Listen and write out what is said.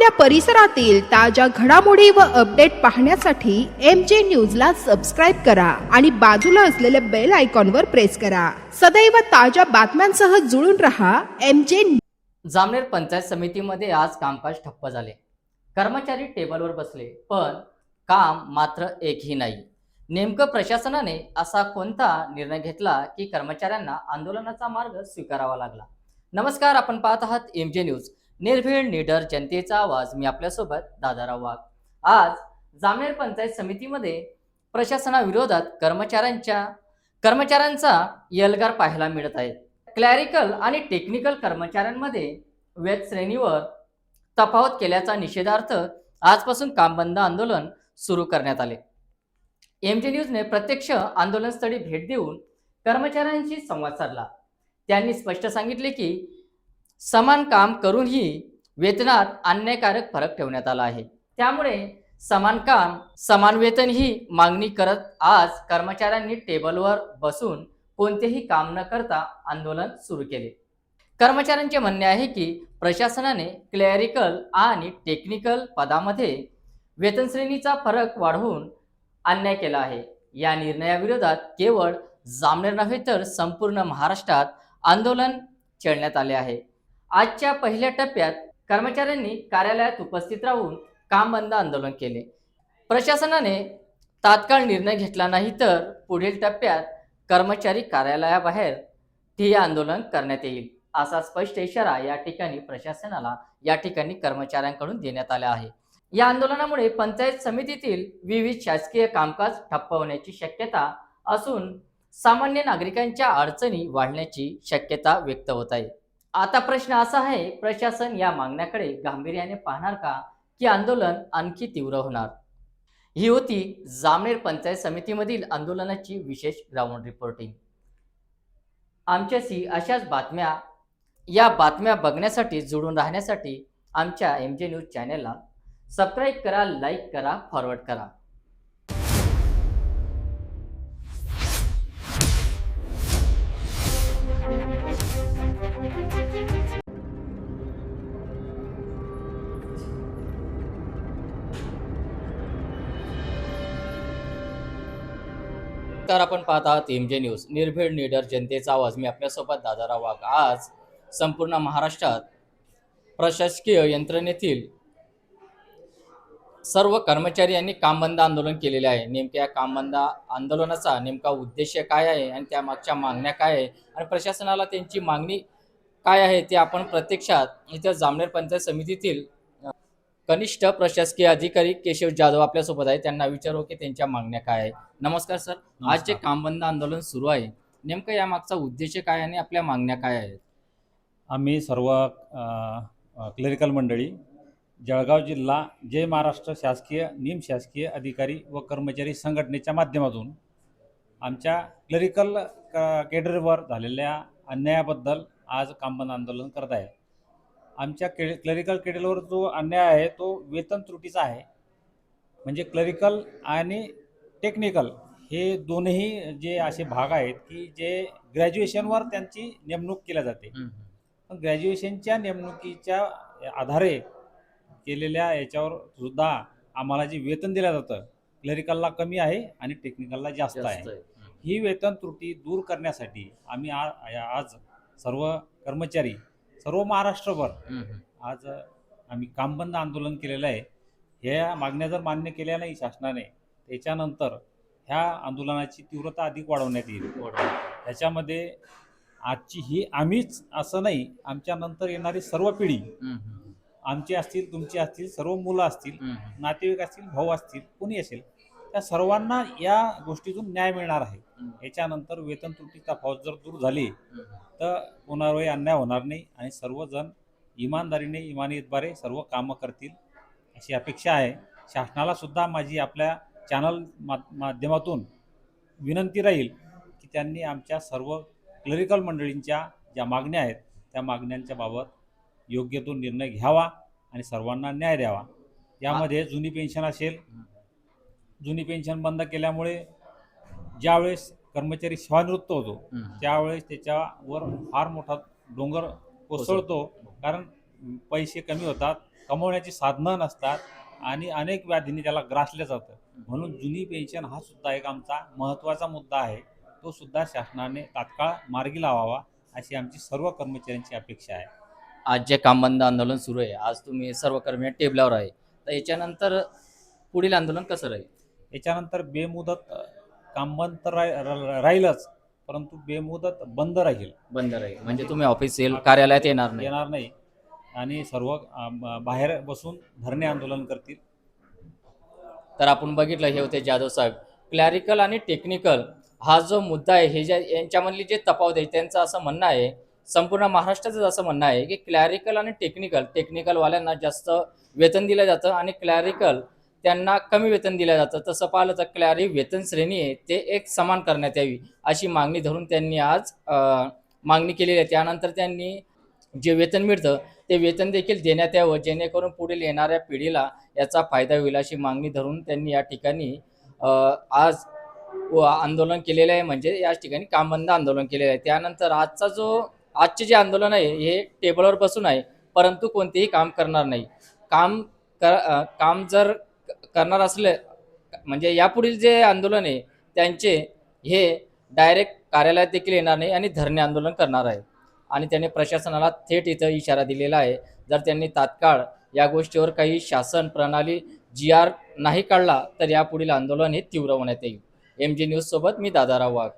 आपल्या परिसरातील ताज्या घडामोडी व अपडेट पाहण्यासाठी एम जे न्यूजला सबस्क्राईब करा आणि बाजूला असलेल्या बेल आयकॉनवर प्रेस करा. सदैव ताज्या बातम्यांसह जुळून रहा एम जे जामनेर पंचायत समितीमध्ये आज कामकाज ठप्प झाले. कर्मचारी टेबलवर बसले पण काम मात्र एकही नाही. नेमकं प्रशासनाने असा कोणता निर्णय घेतला की कर्मचाऱ्यांना आंदोलनाचा मार्ग स्वीकारावा लागला? नमस्कार आपण पाहत आहात एम जे न्यूज निर्भीड निडर जनतेचा आवाज मी आपल्यासोबत दादाराव वाघ आज जामनेर पंचायत समितीमध्ये प्रशासनाविरोधात कर्मचाऱ्यांच्या कर्मचाऱ्यांचा यलगार पाहायला मिळत आहे. क्लॅरिकल आणि टेक्निकल कर्मचाऱ्यांमध्ये वेद श्रेणीवर तफावत केल्याचा निषेधार्थ आजपासून काम बंद आंदोलन सुरू करण्यात आले. एम जी न्यूजने प्रत्यक्ष आंदोलनस्थळी भेट देऊन कर्मचाऱ्यांशी संवाद साधला. त्यांनी स्पष्ट सांगितले की समान काम करूनही वेतनात अन्यायकारक फरक ठेवण्यात आला आहे. त्यामुळे समान काम समान वेतन ही मागणी करत आज कर्मचाऱ्यांनी टेबलवर बसून कोणतेही काम न करता आंदोलन सुरू केले. कर्मचाऱ्यांचे म्हणणे आहे की प्रशासनाने क्लॅरिकल आणि टेक्निकल पदामध्ये वेतन श्रेणीचा फरक वाढवून अन्याय केला आहे. या निर्णयाविरोधात केवळ जामनेर नव्हे तर संपूर्ण महाराष्ट्रात आंदोलन छेडण्यात आले आहे. आजच्या पहिल्या टप्प्यात कर्मचाऱ्यांनी कार्यालयात उपस्थित राहून काम बंद आंदोलन केले. प्रशासनाने तात्काळ निर्णय घेतला नाही तर पुढील टप्प्यात कर्मचारी कार्यालयाबाहेर ठिय आंदोलन करण्यात येईल असा स्पष्ट इशारा या ठिकाणी प्रशासनाला या ठिकाणी कर्मचाऱ्यांकडून देण्यात आला आहे. या आंदोलनामुळे पंचायत समितीतील विविध शासकीय कामकाज ठप्प होण्याची शक्यता असून सामान्य नागरिकांच्या अडचणी वाढण्याची शक्यता व्यक्त होत आहे. आता प्रश्न असा आहे प्रशासन या मागण्याकडे गांभीर्याने पाहणार का की आंदोलन आणखी तीव्र होणार? ही होती जामनेर पंचायत समितीमधील आंदोलनाची विशेष ग्राउंड रिपोर्टिंग आमच्याशी अशाच बातम्या या बातम्या बघण्यासाठी जुळून राहण्यासाठी आमच्या एम जे न्यूज चॅनेलला सबस्क्राईब करा लाईक करा फॉरवर्ड करा. तर आपण पाहत आहात एम जे न्यूज निर्भीड निडर जनतेचा आवाज. मी आपल्यासोबत दादाराव वाघ आज संपूर्ण महाराष्ट्रात प्रशासकीय यंत्रणेतील सर्व कर्मचारी यांनी कामबंद आंदोलन केलेले आहे. नेमक्या या कामबंद आंदोलनाचा नेमका उद्देश काय आहे आणि त्या मागच्या मागण्या काय आहे आणि प्रशासनाला त्यांची मागणी काय आहे ते आपण प्रत्यक्षात इथं जामनेर पंचायत समितीतील कनिष्ठ प्रशासकीय अधिकारी केशव जाधव आपल्यासोबत आहे त्यांना विचारू की त्यांच्या मागण्या काय आहे नमस्कार सर. आज जे कामबंद आंदोलन सुरू आहे नेमकं या मागचा उद्देश काय आणि आपल्या मागण्या काय आहेत? आम्ही सर्व क्लरिकल मंडळी जळगाव जिल्हा जय महाराष्ट्र शासकीय निमशासकीय अधिकारी व कर्मचारी संघटनेच्या माध्यमातून आमच्या क्लरिकल क केडरवर झालेल्या अन्यायाबद्दल आज कामबंद आंदोलन करत आहे. आमच्या के क्लरिकल केडरवर जो अन्याय आहे तो वेतन त्रुटीचा आहे. म्हणजे क्लरिकल आणि टेक्निकल हे दोन्ही जे असे भाग आहेत की जे ग्रॅज्युएशनवर त्यांची नेमणूक केल्या जाते. पण ग्रॅज्युएशनच्या नेमणुकीच्या आधारे केलेल्या याच्यावर सुद्धा आम्हाला जे वेतन दिलं जातं क्लरिकलला कमी आहे आणि टेक्निकलला जास्त आहे. ही वेतन त्रुटी दूर करण्यासाठी आम्ही आज सर्व कर्मचारी सर्व महाराष्ट्रभर. आज आम्ही कामबंद आंदोलन केलेलं आहे ह्या मागण्या जर मान्य केल्या नाही शासनाने त्याच्यानंतर ह्या आंदोलनाची तीव्रता अधिक वाढवण्यात येईल त्याच्यामध्ये आजची ही आम्हीच असं नाही आमच्या नंतर येणारी सर्व पिढी. आमची असतील तुमची असतील सर्व मुलं असतील. नातेवाईक असतील भाऊ असतील कोणी असेल त्या सर्वांना या गोष्टीतून न्याय मिळणार आहे. याच्यानंतर वेतन त्रुटी तफावत जर दूर झाली तर कोणावरही अन्याय होणार नाही आणि सर्वजण इमानदारीने इमानीद्वारे सर्व कामं करतील अशी अपेक्षा आहे. शासनाला सुद्धा माझी आपल्या चॅनल मा माध्यमातून विनंती राहील की त्यांनी आमच्या सर्व क्लरिकल मंडळींच्या ज्या मागण्या आहेत त्या मागण्यांच्या बाबत योग्य तो निर्णय घ्यावा आणि सर्वांना न्याय द्यावा. यामध्ये जुनी पेन्शन असेल जुनी पेन्शन बंद केल्यामुळे ज्यावेळेस कर्मचारी सेवानिवृत्त होतो. त्यावेळेस त्याच्यावर फार मोठा डोंगर कोसळतो. कारण पैसे कमी होतात कमवण्याची साधनं नसतात आणि अनेक व्याधींनी त्याला ग्रासलं जातं. म्हणून जुनी पेन्शन हा सुद्धा एक आमचा महत्त्वाचा मुद्दा आहे. तो सुद्धा शासनाने तात्काळ मार्गी लावावा अशी आमची सर्व कर्मचाऱ्यांची अपेक्षा आहे. आज जे काम बंद आंदोलन सुरू आहे आज तुम्ही सर्व कर्मचारी टेबलावर आहे. तर याच्यानंतर पुढील आंदोलन कसं राहील? याच्यानंतर बेमुदत काम बंद तर राहीलच परंतु बेमुदत बंद राहील. बंद राहील. म्हणजे तुम्ही ऑफिसियल कार्यालयात येणार नाही. येणार नाही. आणि सर्व बाहेर बसून धरणे आंदोलन करतील. तर आपण बघितलं हे होते जाधव साहेब. क्लॅरिकल आणि टेक्निकल हा जो मुद्दा आहे हे ज्या यांच्यामधली जे तफावत आहे त्यांचं असं म्हणणं आहे संपूर्ण महाराष्ट्राचं असं म्हणणं आहे की क्लॅरिकल आणि टेक्निकल टेक्निकलवाल्यांना जास्त वेतन दिलं जातं आणि क्लॅरिकल त्यांना कमी वेतन दिलं जातं. तसं पाहिलं तर क्लॅरी वेतन श्रेणी आहे ते एक समान करण्यात यावी अशी मागणी धरून त्यांनी आज मागणी केलेली आहे. त्यानंतर त्यांनी जे वेतन मिळतं ते वेतन देखील देण्यात यावं जेणेकरून पुढील येणाऱ्या पिढीला याचा फायदा होईल अशी मागणी धरून त्यांनी या ठिकाणी आज व आंदोलन केलेलं आहे. म्हणजे या ठिकाणी काम बंद आंदोलन केलेलं आहे. त्यानंतर आजचा जो आजचे जे आंदोलन आहे हे टेबलवर बसून आहे परंतु कोणतेही काम करणार नाही. काम कर आ, काम जर करणार असले म्हणजे यापुढील जे आंदोलन आहे त्यांचे हे डायरेक्ट कार्यालयात देखील येणार नाही आणि धरणे आंदोलन करणार आहे. आणि त्यांनी प्रशासनाला थेट इथं इशारा दिलेला आहे. जर त्यांनी तात्काळ या गोष्टीवर काही शासन प्रणाली जी आर नाही काढला तर यापुढील आंदोलन हे तीव्र होण्यात येईल. एम जी न्यूजसोबत मी दादाराव वाघ.